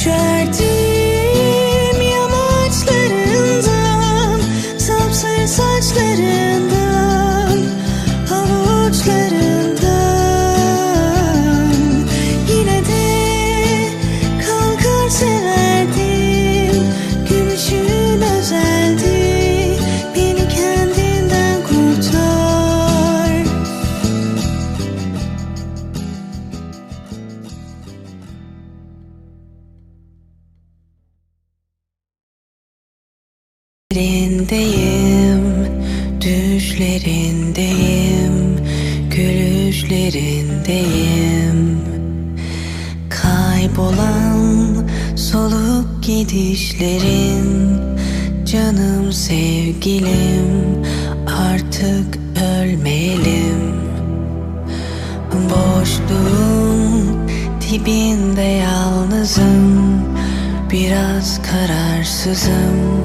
Düşerdim Düşlerindeyim, düşlerindeyim, gülüşlerindeyim. Kaybolan soluk gidişlerin, canım sevgilim, artık ölmeyelim. Boşluğun dibinde yalnızım Biraz kararsızım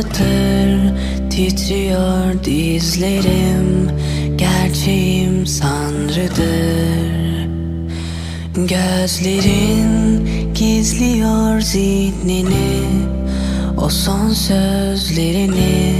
sabahtır titriyor dizlerim Gerçeğim sanrıdır. Gözlerin gizliyor zihnini O son sözlerini